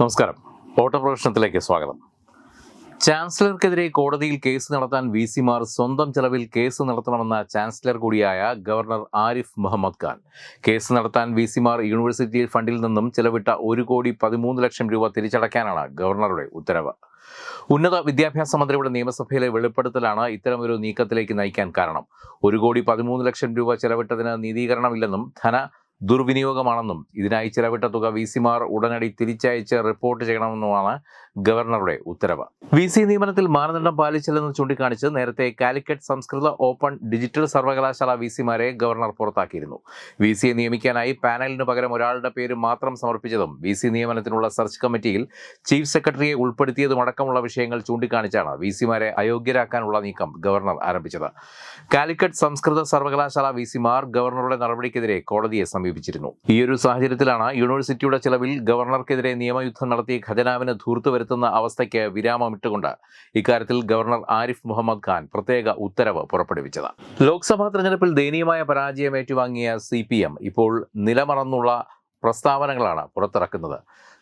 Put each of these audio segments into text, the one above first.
നമസ്കാരം. ഓട്ടോ പ്രൊഫഷണത്തിലേക്ക് സ്വാഗതം. ചാൻസലർക്കെതിരെ കോടതിയിൽ കേസ് നടത്താൻ വി സിമാർ സ്വന്തം ചെലവിൽ കേസ് നടത്തണമെന്ന ചാൻസലർ കൂടിയായ ഗവർണർ ആരിഫ് മുഹമ്മദ് ഖാൻ. കേസ് നടത്താൻ വി സിമാർ യൂണിവേഴ്സിറ്റി ഫണ്ടിൽ നിന്നും ചെലവിട്ട ഒരു കോടി പതിമൂന്ന് ലക്ഷം രൂപ തിരിച്ചടയ്ക്കാനാണ് ഗവർണറുടെ ഉത്തരവ്. ഉന്നത വിദ്യാഭ്യാസ മന്ത്രിയുടെ നിയമസഭയിലെ വെളിപ്പെടുത്തലാണ് ഇത്തരമൊരു നീക്കത്തിലേക്ക് നയിക്കാൻ കാരണം. ഒരു കോടി പതിമൂന്ന് ലക്ഷം രൂപ ചെലവിട്ടതിന് നീതീകരണമില്ലെന്നും ധന ദുർവിനിയോഗമാണെന്നും ഇതിനായി ചിലവിട്ട തുക വി സിമാർ ഉടനടി തിരിച്ചയച്ച് റിപ്പോർട്ട് ചെയ്യണമെന്നുമാണ് ഗവർണറുടെ ഉത്തരവ്. വി സി നിയമനത്തിൽ മാനദണ്ഡം പാലിച്ചില്ലെന്ന് ചൂണ്ടിക്കാണിച്ച് നേരത്തെ കാലിക്കറ്റ് സംസ്കൃത ഓപ്പൺ ഡിജിറ്റൽ സർവകലാശാല വി സിമാരെ ഗവർണർ പുറത്താക്കിയിരുന്നു. വി സിയെ നിയമിക്കാനായി പാനലിന് പകരം ഒരാളുടെ പേര് മാത്രം സമർപ്പിച്ചതും വി സി നിയമനത്തിനുള്ള സെർച്ച് കമ്മിറ്റിയിൽ ചീഫ് സെക്രട്ടറിയെ ഉൾപ്പെടുത്തിയതുമടക്കമുള്ള വിഷയങ്ങൾ ചൂണ്ടിക്കാണിച്ചാണ് വി സിമാരെ അയോഗ്യരാക്കാനുള്ള നീക്കം ഗവർണർ ആരംഭിച്ചത്. കാലിക്കറ്റ് സംസ്കൃത സർവകലാശാല വി സിമാർ ഗവർണറുടെ നടപടിക്കെതിരെ കോടതിയെ സമീപിച്ചിരുന്നു. ഈയൊരു സാഹചര്യത്തിലാണ് യൂണിവേഴ്സിറ്റിയുടെ ചെലവിൽ ഗവർണർക്കെതിരെ നിയമയുദ്ധം നടത്തി ഖജനാവിന് ധൂർത്ത് വരുത്തുന്ന അവസ്ഥയ്ക്ക് വിരാമമിട്ടുകൊണ്ട് ഇക്കാര്യത്തിൽ ഗവർണർ ആരിഫ് മുഹമ്മദ് ഖാൻ പ്രത്യേക ഉത്തരവ് പുറപ്പെടുവിച്ചത്. ലോക്സഭാ തെരഞ്ഞെടുപ്പിൽ ദയനീയമായ പരാജയം ഏറ്റുവാങ്ങിയ സി ഇപ്പോൾ നിലമറന്നുള്ള പ്രസ്താവനകളാണ് പുറത്തിറക്കുന്നത്.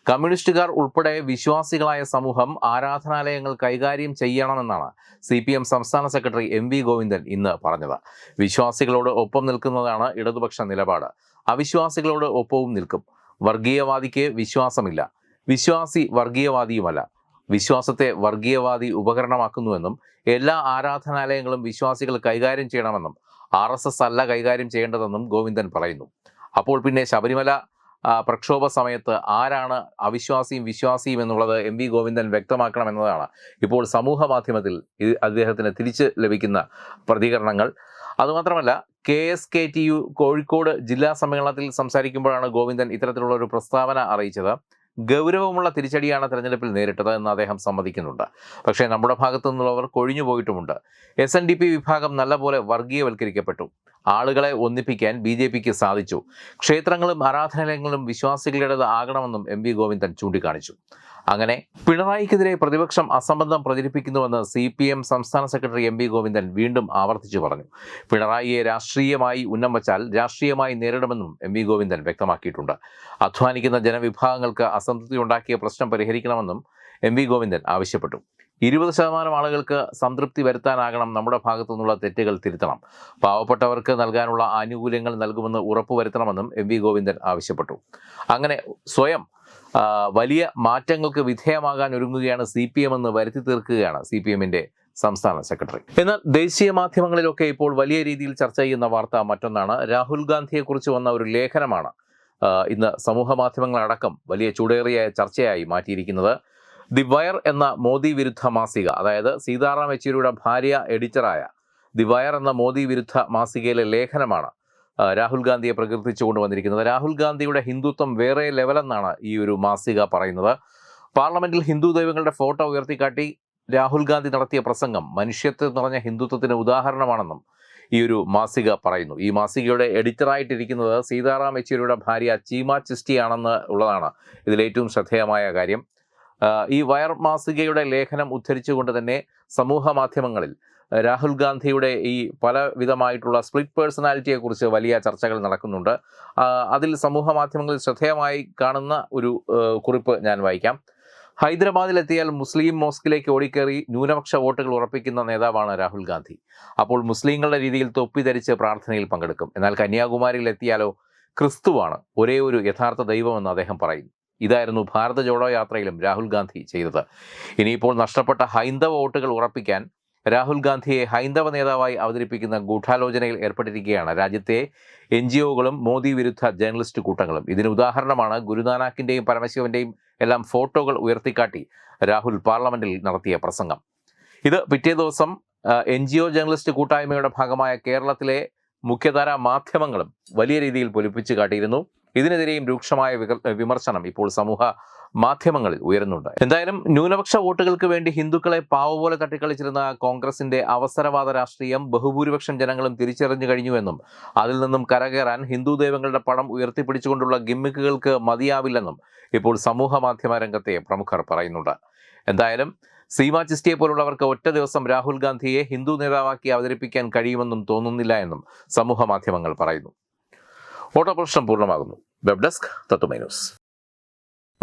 കമ്മ്യൂണിസ്റ്റുകാർ ഉൾപ്പെടെ വിശ്വാസികളായ സമൂഹം ആരാധനാലയങ്ങൾ കൈകാര്യം ചെയ്യണമെന്നാണ് സി പി എം സംസ്ഥാന സെക്രട്ടറി എം വി ഗോവിന്ദൻ ഇന്ന് പറഞ്ഞത്. വിശ്വാസികളോട് ഒപ്പം നിൽക്കുന്നതാണ് ഇടതുപക്ഷ നിലപാട്. അവിശ്വാസികളോട് ഒപ്പവും നിൽക്കും. വർഗീയവാദിക്ക് വിശ്വാസമില്ല. വിശ്വാസി വർഗീയവാദിയുമല്ല. വിശ്വാസത്തെ വർഗീയവാദി ഉപകരണമാക്കുന്നുവെന്നും എല്ലാ ആരാധനാലയങ്ങളും വിശ്വാസികൾ കൈകാര്യം ചെയ്യണമെന്നും ആർ അല്ല കൈകാര്യം ചെയ്യേണ്ടതെന്നും ഗോവിന്ദൻ പറയുന്നു. അപ്പോൾ പിന്നെ ശബരിമല പ്രക്ഷോഭ സമയത്ത് ആരാണ് അവിശ്വാസിയും വിശ്വാസിയും എന്നുള്ളത് എം വി ഗോവിന്ദൻ വ്യക്തമാക്കണം എന്നതാണ്. ഇപ്പോൾ സമൂഹ മാധ്യമത്തിൽ ഇത് അദ്ദേഹത്തിന് തിരിച്ച് ലഭിക്കുന്ന പ്രതികരണങ്ങൾ. അതുമാത്രമല്ല K S K T U Kozhikode ജില്ലാ സമ്മേളനത്തിൽ സംസാരിക്കുമ്പോഴാണ് ഗോവിന്ദൻ ഇത്തരത്തിലുള്ള ഒരു പ്രസ്താവന അറിയിച്ചത്. ഗൗരവമുള്ള തിരിച്ചടിയാണ് തെരഞ്ഞെടുപ്പിൽ നേരിട്ടത് എന്ന് അദ്ദേഹം സമ്മതിക്കുന്നുണ്ട്. പക്ഷേ നമ്മുടെ ഭാഗത്തു നിന്നുള്ളവർ കൊഴിഞ്ഞു പോയിട്ടുമുണ്ട്. എസ് എൻ ഡി പി വിഭാഗം നല്ലപോലെ വർഗീയവൽക്കരിക്കപ്പെട്ടു. ആളുകളെ ഒന്നിപ്പിക്കാൻ ബി ജെ പിക്ക് സാധിച്ചു. ക്ഷേത്രങ്ങളും ആരാധനാലയങ്ങളും വിശ്വാസികളുടേത് ആകണമെന്നും എം വി ഗോവിന്ദൻ ചൂണ്ടിക്കാണിച്ചു. അങ്ങനെ പിണറായിക്കെതിരെ പ്രതിപക്ഷം അസംബന്ധം പ്രചരിപ്പിക്കുന്നുവെന്ന് സി പി എം സംസ്ഥാന സെക്രട്ടറി എം വി ഗോവിന്ദൻ വീണ്ടും ആവർത്തിച്ചു പറഞ്ഞു. പിണറായിയെ രാഷ്ട്രീയമായി ഉന്നം വച്ചാൽ രാഷ്ട്രീയമായി നേരിടുമെന്നും എം വി ഗോവിന്ദൻ വ്യക്തമാക്കിയിട്ടുണ്ട്. അധ്വാനിക്കുന്ന ജനവിഭാഗങ്ങൾക്ക് അസംതൃപ്തി ഉണ്ടാക്കിയ പ്രശ്നം പരിഹരിക്കണമെന്നും എം വി ഗോവിന്ദൻ ആവശ്യപ്പെട്ടു. ഇരുപത് ശതമാനം ആളുകൾക്ക് സംതൃപ്തി വരുത്താനാകണം നമ്മുടെ ഭാഗത്തു നിന്നുള്ള തെറ്റുകൾ തിരുത്തണം. പാവപ്പെട്ടവർക്ക് നൽകാനുള്ള ആനുകൂല്യങ്ങൾ നൽകുമെന്ന് ഉറപ്പുവരുത്തണമെന്നും എം വി ഗോവിന്ദൻ ആവശ്യപ്പെട്ടു. അങ്ങനെ സ്വയം വലിയ മാറ്റങ്ങൾക്ക് വിധേയമാകാൻ ഒരുങ്ങുകയാണ് സി പി എം എന്ന് വരുത്തി തീർക്കുകയാണ് സി പി എമ്മിന്റെ സംസ്ഥാന സെക്രട്ടറി. എന്നാൽ ദേശീയ മാധ്യമങ്ങളിലൊക്കെ ഇപ്പോൾ വലിയ രീതിയിൽ ചർച്ച ചെയ്യുന്ന വാർത്ത മറ്റൊന്നാണ്. രാഹുൽ ഗാന്ധിയെക്കുറിച്ച് വന്ന ഒരു ലേഖനമാണ് ഇന്ന് സമൂഹ മാധ്യമങ്ങളടക്കം വലിയ ചൂടേറിയ ചർച്ചയായി മാറ്റിയിരിക്കുന്നത്. ദി വയർ എന്ന മോദി വിരുദ്ധ മാസിക അതായത് സീതാറാം യെച്ചൂരിയുടെ ഭാര്യ എഡിറ്ററായ ദി വയർ എന്ന മോദി വിരുദ്ധ മാസികയിലെ ലേഖനമാണ്. രാഹുൽ ഗാന്ധിയെ പ്രകീർത്തിച്ചുകൊണ്ട് വന്നിരിക്കുന്നത്. രാഹുൽ ഗാന്ധിയുടെ ഹിന്ദുത്വം വേറെ ലെവലെന്നാണ് ഈ ഒരു മാസിക പറയുന്നത്. പാർലമെന്റിൽ ഹിന്ദു ദൈവങ്ങളുടെ ഫോട്ടോ ഉയർത്തിക്കാട്ടി രാഹുൽ ഗാന്ധി നടത്തിയ പ്രസംഗം മനുഷ്യത്വം നിറഞ്ഞ ഹിന്ദുത്വത്തിന് ഉദാഹരണമാണെന്നും ഈ ഒരു മാസിക പറയുന്നു. ഈ മാസികയുടെ എഡിറ്ററായിട്ടിരിക്കുന്നത് സീതാറാം യെച്ചൂരിയുടെ ഭാര്യ ചീമ ചിസ്റ്റിയാണെന്ന് ഉള്ളതാണ് ഇതിലേറ്റവും ശ്രദ്ധേയമായ കാര്യം. ഈ വയർ മാസികയുടെ ലേഖനം ഉദ്ധരിച്ചുകൊണ്ട് തന്നെ സമൂഹ മാധ്യമങ്ങളിൽ രാഹുൽ ഗാന്ധിയുടെ ഈ പല വിധമായിട്ടുള്ള സ്പ്ലിറ്റ് പേഴ്സണാലിറ്റിയെക്കുറിച്ച് വലിയ ചർച്ചകൾ നടക്കുന്നുണ്ട്. അതിൽ സമൂഹ മാധ്യമങ്ങളിൽ ശ്രദ്ധേയമായി കാണുന്ന ഒരു കുറിപ്പ് ഞാൻ വായിക്കാം. ഹൈദരാബാദിലെത്തിയാൽ മുസ്ലിം മോസ്കിലേക്ക് ഓടിക്കേറി ന്യൂനപക്ഷ വോട്ടുകൾ ഉറപ്പിക്കുന്ന നേതാവാണ് രാഹുൽ ഗാന്ധി. അപ്പോൾ മുസ്ലിങ്ങളുടെ രീതിയിൽ തൊപ്പി ധരിച്ച് പ്രാർത്ഥനയിൽ പങ്കെടുക്കും. എന്നാൽ കന്യാകുമാരിയിൽ എത്തിയാലോ ക്രിസ്തുവാണ്. ഒരേ ഒരു യഥാർത്ഥ ദൈവമെന്ന് അദ്ദേഹം പറയും. ഇതായിരുന്നു ഭാരത ജോഡോ യാത്രയിലും രാഹുൽ ഗാന്ധി ചെയ്തത്. ഇനിയിപ്പോൾ നഷ്ടപ്പെട്ട ഹൈന്ദവ വോട്ടുകൾ ഉറപ്പിക്കാൻ രാഹുൽ ഗാന്ധിയെ ഹൈന്ദവ നേതാവായി അവതരിപ്പിക്കുന്ന ഗൂഢാലോചനയിൽ ഏർപ്പെട്ടിരിക്കുകയാണ്. രാജ്യത്തെ എൻ ജി ഒകളും മോദി വിരുദ്ധ ജേർണലിസ്റ്റ് കൂട്ടങ്ങളും. ഇതിന് ഉദാഹരണമാണ് ഗുരുനാനാക്കിന്റെയും പരമശിവന്റെയും എല്ലാം ഫോട്ടോകൾ ഉയർത്തിക്കാട്ടി രാഹുൽ പാർലമെന്റിൽ നടത്തിയ പ്രസംഗം. ഇത് പിറ്റേ ദിവസം എൻ ജി ഒ ജേർണലിസ്റ്റ് കൂട്ടായ്മയുടെ ഭാഗമായ കേരളത്തിലെ മുഖ്യധാര മാധ്യമങ്ങളും വലിയ രീതിയിൽ പൊലിപ്പിച്ചു കാട്ടിയിരുന്നു. ഇതിനെതിരെയും രൂക്ഷമായ വിമർശനം ഇപ്പോൾ സമൂഹ മാധ്യമങ്ങളിൽ ഉയരുന്നുണ്ട്. എന്തായാലും ന്യൂനപക്ഷ വോട്ടുകൾക്ക് വേണ്ടി ഹിന്ദുക്കളെ പാവ പോലെ തട്ടിക്കളിച്ചിരുന്ന കോൺഗ്രസിന്റെ അവസരവാദ രാഷ്ട്രീയം ബഹുഭൂരിപക്ഷം ജനങ്ങളും തിരിച്ചറിഞ്ഞു കഴിഞ്ഞുവെന്നും അതിൽ നിന്നും കരകയറാൻ ഹിന്ദു ദൈവങ്ങളുടെ പടം ഉയർത്തിപ്പിടിച്ചുകൊണ്ടുള്ള ഗിമ്മിക്കുകൾക്ക് മതിയാവില്ലെന്നും ഇപ്പോൾ സമൂഹ മാധ്യമ രംഗത്തെ പ്രമുഖർ പറയുന്നുണ്ട്. എന്തായാലും സീമാ ചിസ്റ്റിയെ പോലുള്ളവർക്ക് ഒറ്റ ദിവസം രാഹുൽ ഗാന്ധിയെ ഹിന്ദു നേതാവാക്കി അവതരിപ്പിക്കാൻ കഴിയുമെന്നും തോന്നുന്നില്ല എന്നും സമൂഹ മാധ്യമങ്ങൾ പറയുന്നു. ഓട്ടോ പ്രശ്നം പൂർണമാകുന്നു. Web desk Tatwamayi news.